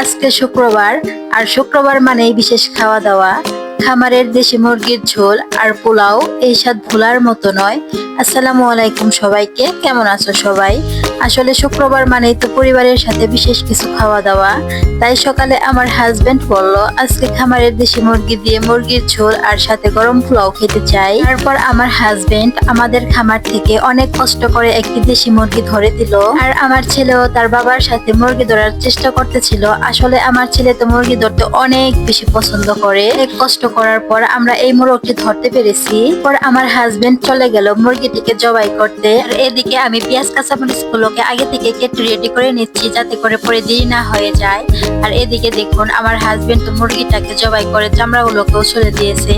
আজকে শুক্রবার, আর শুক্রবার মানেই বিশেষ খাওয়া দাওয়া খামারের দেশি মুরগির ঝোল আর পোলাও এই স্বাদ ভোলার মতো নয়। আসসালামু আলাইকুম সবাইকে, কেমন আছো সবাই? আসলে শুক্রবার মানেই তো পরিবারের সাথে বিশেষ কিছু খাওয়া দাওয়া। তাই সকালে আমার হাজবেন্ড বলল, আজকে খামারের দেশি মুরগি দিয়ে মুরগির ঝোল আর সাথে গরম পোলাও খেতে চাই। তারপর আমার হাজবেন্ড আমাদের খামার থেকে অনেক কষ্ট করে একটি দেশি মুরগি ধরে দিল। আর আমার ছেলেও তার বাবার সাথে মুরগি ধরার চেষ্টা করতেছিল। আসলে আমার ছেলে তো মুরগি ধরতে অনেক বেশি পছন্দ করে। অনেক কষ্ট করার পর আমরা এই মুরগটি ধরতে পেরেছি। পর আমার হাজবেন্ড চলে গেল মুরগিটিকে জবাই করতে। আর এদিকে আমি পেঁয়াজ, কাঁচামরিচ গুলোকে আগে থেকে কেটে রেডি করে নিচ্ছি যাতে করে পরে দেরি না হয়ে যায়। আর এদিকে দেখুন, আমার হাজবেন্ড তো মুরগিটাকে জবাই করে চামড়াগুলোকেও ছুড়ে দিয়েছে।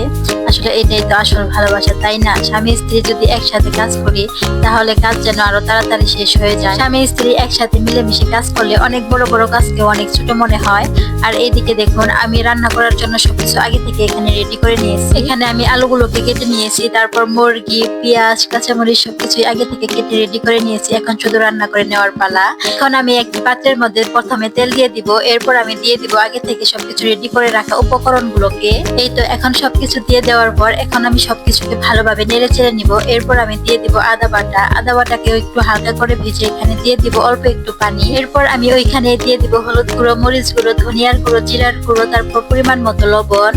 আসলে এটাই তো আসল ভালোবাসা, তাই না? স্বামী স্ত্রী যদি একসাথে কাজ করি, তাহলে কাজ যেন আরও তাড়াতাড়ি শেষ হয়ে যায়। স্বামী স্ত্রী একসাথে মিলেমিশে কাজ করলে অনেক বড় বড় কাজকে অনেক ছোট মনে হয়। আর এইদিকে দেখুন, আমি রান্না করার জন্য সবকিছু আগে থেকে এখানে রেডি করে নিয়েছি। এখানে আমি আলুগুলোকে কেটে নিয়েছি, তারপর মুরগি, পেঁয়াজ, কাঁচামরিচ সবকিছু আগে থেকে কেটে রেডি করে নিয়েছি। এখন শুধু রান্না করে নেওয়ার পালা। এখন আমি একটি পাত্রের মধ্যে প্রথমে তেল দিয়ে দিব, এরপর আমি দিয়ে দিব আগে থেকে সবকিছু রেডি করে রাখা উপকরণগুলোকে। এই তো, এখন সবকিছু দিয়ে দেওয়ার পর এখন আমি সবকিছুকে ভালোভাবে নেড়ে চেড়ে নিব। এরপর আমি দিয়ে দিব আদা বাটা। আদা বাটাকে একটু হালকা করে ভেজে এখানে দিয়ে দিব অল্প একটু পানি। এরপর আমি ওইখানে দিয়ে দিব হলুদ গুঁড়ো, মরিচ গুঁড়ো, ধনিয়ার গুঁড়ো, জিরার গুঁড়ো, তারপর পরিমাণ মতো লবণ।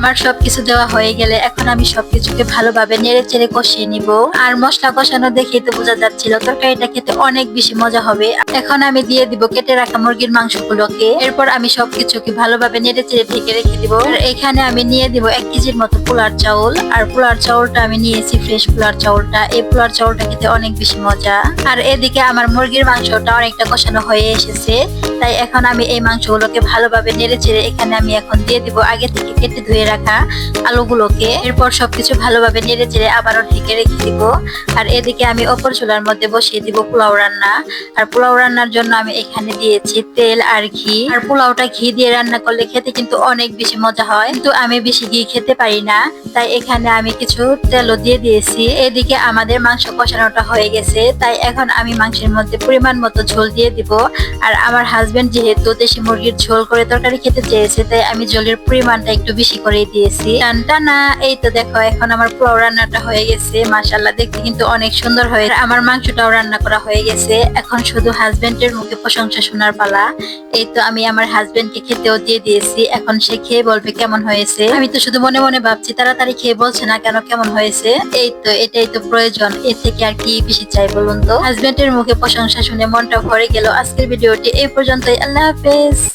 আমার সবকিছু দেওয়া হয়ে গেলে এখন আমি সবকিছুকে ভালোভাবে নেড়ে চেড়ে কষিয়ে নিব। আর মশলা কষানো দেখেই তো বোঝা যাচ্ছিল তরকারিটা খেতে অনেক বেশি মজা হবে। এখন আমি দিয়ে দিব কেটে রাখা মুরগির মাংসগুলোকে। এরপর আমি সবকিছুকে ভালোভাবে নেড়ে চেড়ে ঢেকে রেখে দিব। আর এখানে আমি নিয়ে দিব এক কেজির মতো পোলার চাউল। আর পোলার চাউলটা আমি নিয়েছি, ফ্রেশ পোলার চাউলটা। এই পোলার চাউলটা খেতে অনেক বেশি মজা। আর এদিকে আমার মুরগির মাংসটা অনেকটা কষানো হয়ে এসেছে। তাই এখন আমি এই মাংসগুলোকে ভালোভাবে নেড়ে চেড়ে এখানে আমি এখন দিয়ে দিব আগে থেকে কেটে ধুয়ে রাখা আলুগুলোকে। এরপর সবকিছু ভালোভাবে নেড়ে চেড়ে আবারও ঢেকে রেখে দিব। আর এদিকে আমি অপর চুলার মধ্যে বসিয়ে দিব পোলাও রান্না। আর পোলাও রান্নার জন্য আমি এখানে দিয়েছি তেল আর ঘি। আর পোলাওটা ঘি দিয়ে রান্না করলে খেতে কিন্তু অনেক বেশি মজা হয়। কিন্তু আমি বেশি ঘি খেতে পারি না। তাই এখানে আমি কিছু তেলও দিয়ে দিয়েছি। এদিকে আমাদের মাংস কষানোটা হয়ে গেছে। তাই এখন আমি মাংসের মধ্যে পরিমাণ মতো ঝোল দিয়ে দিব। আর আমার হাজবেন্ড যেহেতু দেশি মুরগির ঝোল করে তরকারি খেতে চেয়েছে, তাই আমি ঝোলের পরিমাণটা একটু বেশি করে দিয়েছি। টানটানা এই তো দেখো, এখন আমার পোলাও রান্নাটা হয়ে গেছে। মাশাল্লাহ দেখতে কিন্তু অনেক সুন্দর হয়ে আমার মাংসটাও রান্না করা হয়ে গেছে। এখন শুধু হাজবেন্ডের মুখে প্রশংসা শোনার পালা। এই তো আমি আমার হাজবেন্ডকে খেতেও দিয়ে দিয়েছি। এখন সে খেয়ে বলবে কেমন হয়েছে। আমি তো শুধু মনে মনে ভাবছি, তাড়াতাড়ি খেয়ে বলছে না কেন কেমন হয়েছে। এই তো, এটাই তো প্রয়োজন। এর থেকে আর কি বেশি চাই বলুন তো? হাজবেন্ডের মুখে প্রশংসা শুনে মনটা ভরে গেল। আজকের ভিডিওটি এই পর্যন্তই। আল্লাহ হাফেজ।